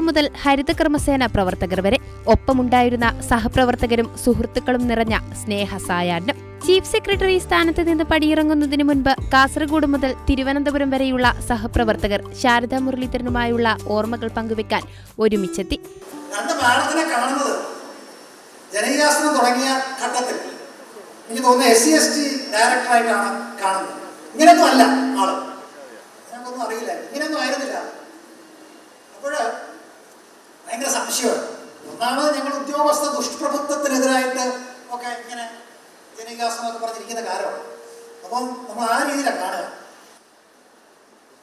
മുതൽ ഹരിതകർമ്മസേന പ്രവർത്തകർ വരെ. ഒപ്പമുണ്ടായിരുന്ന സഹപ്രവർത്തകരും സുഹൃത്തുക്കളും നിറഞ്ഞ സ്നേഹ സായാഹ്നം. ചീഫ് സെക്രട്ടറി സ്ഥാനത്ത് നിന്ന് പടിയിറങ്ങുന്നതിന് മുൻപ് കാസർഗോഡ് മുതൽ തിരുവനന്തപുരം വരെയുള്ള സഹപ്രവർത്തകർ ശാരദാ മുരളീധരനുമായുള്ള ഓർമ്മകൾ പങ്കുവെക്കാൻ ഒരുമിച്ചെത്തി. കാണുന്നത് തുടങ്ങിയ ഘട്ടത്തിൽ. കാണുന്നത്. ഇങ്ങനെയൊന്നും അല്ല ആൾ. ഞങ്ങൾക്കൊന്നും അറിയില്ല. ഇങ്ങനെയൊന്നും ആയിരുന്നില്ല അപ്പോൾ സംശയമാണ് ഒന്നാണ് ഞങ്ങൾ ഉദ്യോഗസ്ഥ ദുഷ്പ്രഭുത്വത്തിനെതിരായിട്ട് ഒക്കെ ഇങ്ങനെ ജനവികാസം എന്നൊക്കെ പറഞ്ഞിരിക്കുന്ന കാലമാണ്. അപ്പം നമ്മൾ ആ രീതിയിലാണ് കാണുക.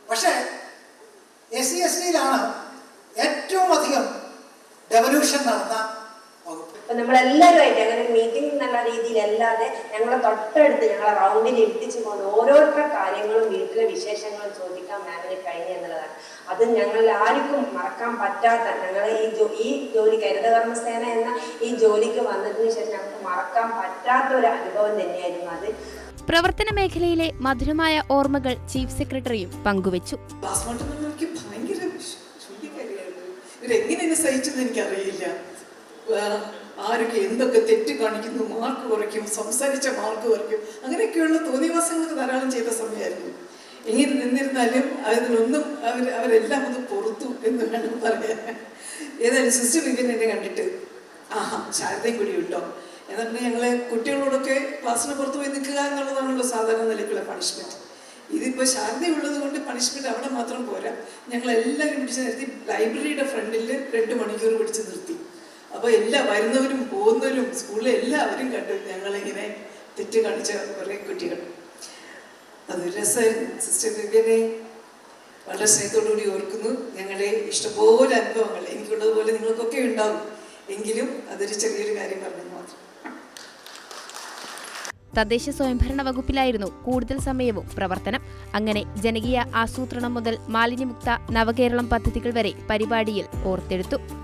പക്ഷേ എസ് സി എസ് ടിയിലാണ് ഏറ്റവും അധികം ഡെവല്യൂഷൻ നടന്ന അപ്പൊ നമ്മളെല്ലാവരുമായിട്ട് അങ്ങനെ മീറ്റിംഗ് എന്നുള്ള രീതിയിലല്ലാതെ ഞങ്ങളെ തൊട്ടടുത്ത് ഞങ്ങളെ റൗണ്ടിൽ എത്തിച്ചു കൊണ്ട് ഓരോരുത്തരുടെ കാര്യങ്ങളും വീട്ടിലെ വിശേഷങ്ങളും ചോദിക്കാൻ മാമിന് കഴിഞ്ഞു എന്നുള്ളതാണ്. അത് ഞങ്ങൾ ആർക്കും മറക്കാൻ പറ്റാത്ത ഞങ്ങൾ ഈ ജോ ഈ ജോലി കരുതകർമ്മസേന എന്ന ഈ ജോലിക്ക് വന്നതിന് ശേഷം ഞങ്ങൾക്ക് മറക്കാൻ പറ്റാത്ത ഒരു അനുഭവം തന്നെയായിരുന്നു അത്. പ്രവർത്തന മേഖലയിലെ മധുരമായ ഓർമ്മകൾ ചീഫ് സെക്രട്ടറിയും പങ്കുവച്ചു. ഇവരെങ്ങനെ സഹിച്ചെന്ന് എനിക്കറിയില്ല. ആരൊക്കെ എന്തൊക്കെ തെറ്റ് കാണിക്കുന്നു മാർക്ക് കുറയ്ക്കും സംസാരിച്ച മാർക്ക് കുറയ്ക്കും അങ്ങനെയൊക്കെയുള്ള തോന്നിവാസങ്ങളൊക്കെ ധാരാളം ചെയ്ത സമയമായിരുന്നു. എങ്ങനെ നിന്നിരുന്നാലും അതിനൊന്നും അവർ അവരെല്ലാം ഒന്ന് പൊറത്തു എന്ന് വേണം പറയാൻ. ഏതായാലും സിസ്റ്റർ വിവിൻ എന്നെ കണ്ടിട്ട് ആഹാ ശാരദയും കൂടി ഉണ്ടോ? എന്നിട്ട് ഞങ്ങളെ കുട്ടികളോടൊക്കെ ക്ലാസ്സിന് പുറത്ത് പോയി നിൽക്കുക എന്നുള്ളതാണല്ലോ സാധാരണ നിലയ്ക്കുള്ള പണിഷ്മെന്റ് ഇതിപ്പോൾ ശാരദ ഉള്ളത് കൊണ്ട് പണിഷ്മെന്റ് അവിടെ മാത്രം പോരാ. ഞങ്ങൾ എല്ലാവരും പിടിച്ച് നിർത്തി ലൈബ്രറിയുടെ ഫ്രണ്ടിൽ രണ്ട് മണിക്കൂർ പിടിച്ച് നിർത്തി. അപ്പോൾ എല്ലാ വരുന്നവരും പോകുന്നവരും സ്കൂളിലെ എല്ലാവരും കണ്ടു ഞങ്ങളിങ്ങനെ തെറ്റ് കാണിച്ച കുറേ കുട്ടികൾ. അതൊരു രസമായിരുന്നു. സിസ്റ്റർ വിവ്യനെ വളരെ സ്നേഹത്തോടുകൂടി ഓർക്കുന്നു. ഞങ്ങളെ ഇഷ്ടംപോലെ അനുഭവങ്ങൾ എനിക്കുള്ളതുപോലെ നിങ്ങൾക്കൊക്കെ ഉണ്ടാവും. എങ്കിലും അതൊരു ചെറിയൊരു കാര്യം പറഞ്ഞു മാത്രം. തദ്ദേശ സ്വയംഭരണ വകുപ്പിലായിരുന്നു കൂടുതൽ സമയവും പ്രവർത്തനം. അങ്ങനെ ജനകീയ ആസൂത്രണം മുതൽ മാലിന്യമുക്ത നവകേരളം പദ്ധതികൾ വരെ പരിപാടിയിൽ ഓർത്തെടുത്തു.